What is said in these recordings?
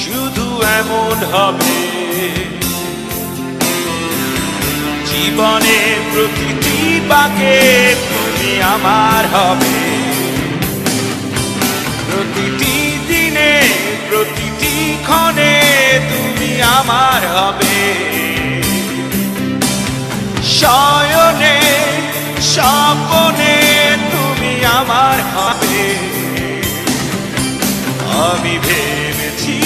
শুধু এমন হবে। জীবনে প্রতিটি বাকে তুমি আমার হবে। প্রতিটি দিনে, প্রতিটি ক্ষণে তুমি আমার হবে। শয়নে, স্বপনে তুমি আমার হবে। আমি ভেবেছি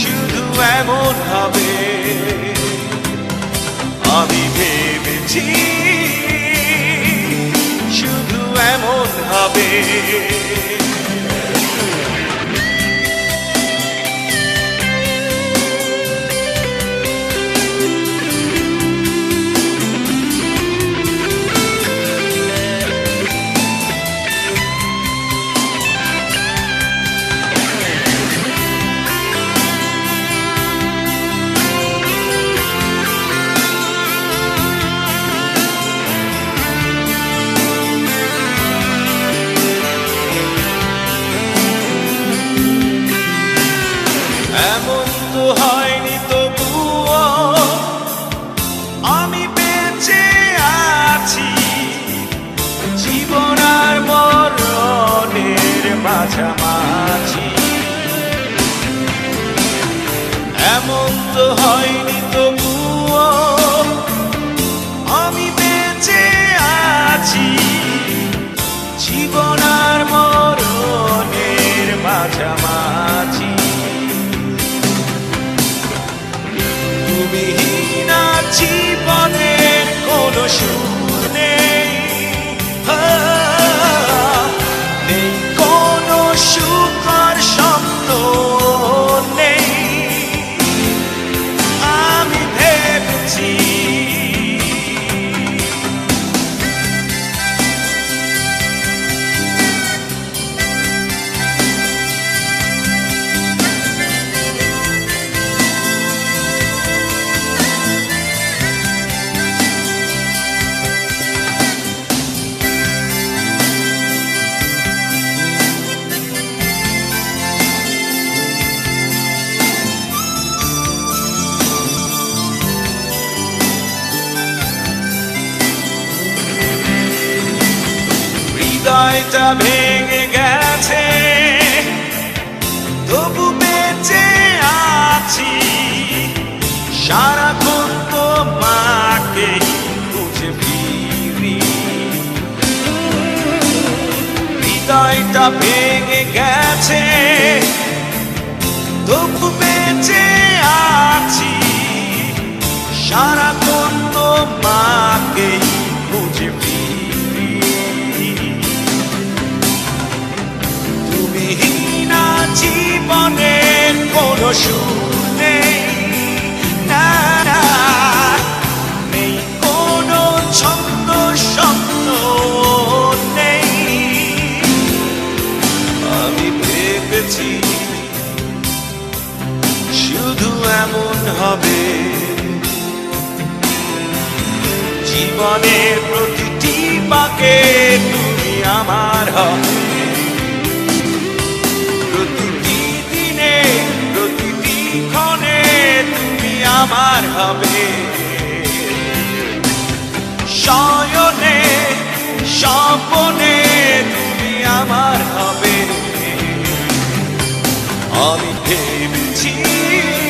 শুধু এমন হবে। আমি ভেবেছি শুধু এমন হবে। মাঝামাঝি। এমন তো হয়নি তবুও আমি বেঁচে আছি। জীবন আর মরণের মাঝামাঝি। হৃদয়টা ভেঙে গেছে। তবু বেঁচে আছি। সারাক্ষণ তো মাকে খুঁজে ফিরি। হৃদয়টা ভেঙে গেছে। তবু বেঁচে আছি। সারাক্ষণ তো মাকে নেই কোনো শব্দ নেই। আমি ভেবেছি শুধু এমন হবে। জীবনের প্রতিটি বাকে তুমি আমার হবে। আমার হবে। শয়নে স্বপনে তুমি আমার হবে। আমি ভেবে